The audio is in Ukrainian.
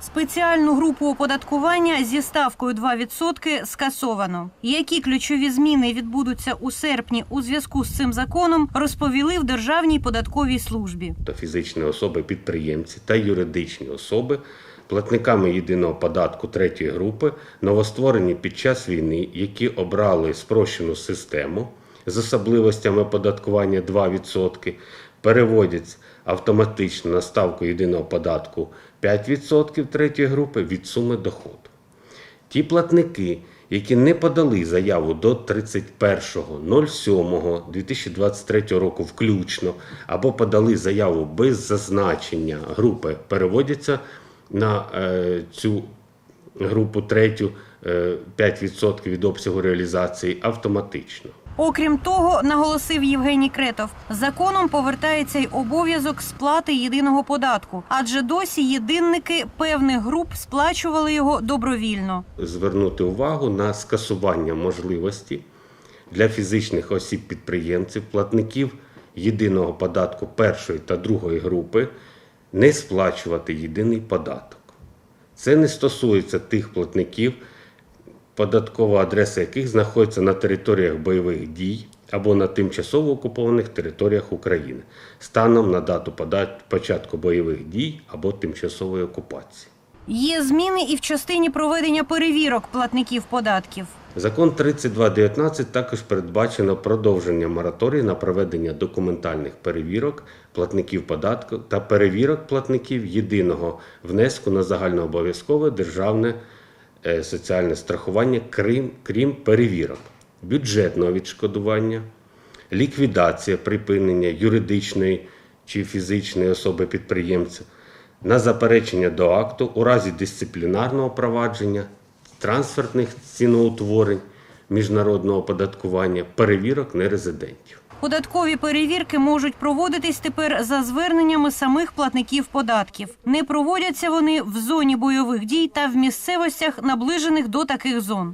Спеціальну групу оподаткування зі ставкою 2% скасовано. Які ключові зміни відбудуться у серпні у зв'язку з цим законом, розповіли в Державній податковій службі. фізичні особи підприємці та юридичні особи, платниками єдиного податку третьої групи, новостворені під час війни, які обрали спрощену систему з особливостями оподаткування 2%, переводять автоматично на ставку єдиного податку 5% третьої групи від суми доходу. Ті платники, які не подали заяву до 31.07.2023 року включно, або подали заяву без зазначення групи, переводяться на е, цю групу третю е, 5% від обсягу реалізації автоматично. Окрім того, наголосив Євгеній Кретов, законом повертається й обов'язок сплати єдиного податку, адже досі єдинники певних груп сплачували його добровільно. звернути увагу на скасування можливості для фізичних осіб-підприємців, платників єдиного податку першої та другої групи не сплачувати єдиний податок. Це не стосується тих платників, податкова адреса яких знаходиться на територіях бойових дій або на тимчасово окупованих територіях України станом на дату початку бойових дій або тимчасової окупації. Є зміни і в частині проведення перевірок платників податків. Закон 3219 також передбачено продовження мораторію на проведення документальних перевірок платників податку та перевірок платників єдиного внеску на загальнообов'язкове державне соціальне страхування, крім, крім перевірок. Бюджетного відшкодування, ліквідація припинення юридичної чи фізичної особи підприємця на заперечення до акту у разі дисциплінарного провадження, трансфертних ціноутворень, міжнародного оподаткування, перевірок нерезидентів. Податкові перевірки можуть проводитись тепер за зверненнями самих платників податків. Не проводяться вони в зоні бойових дій та в місцевостях, наближених до таких зон.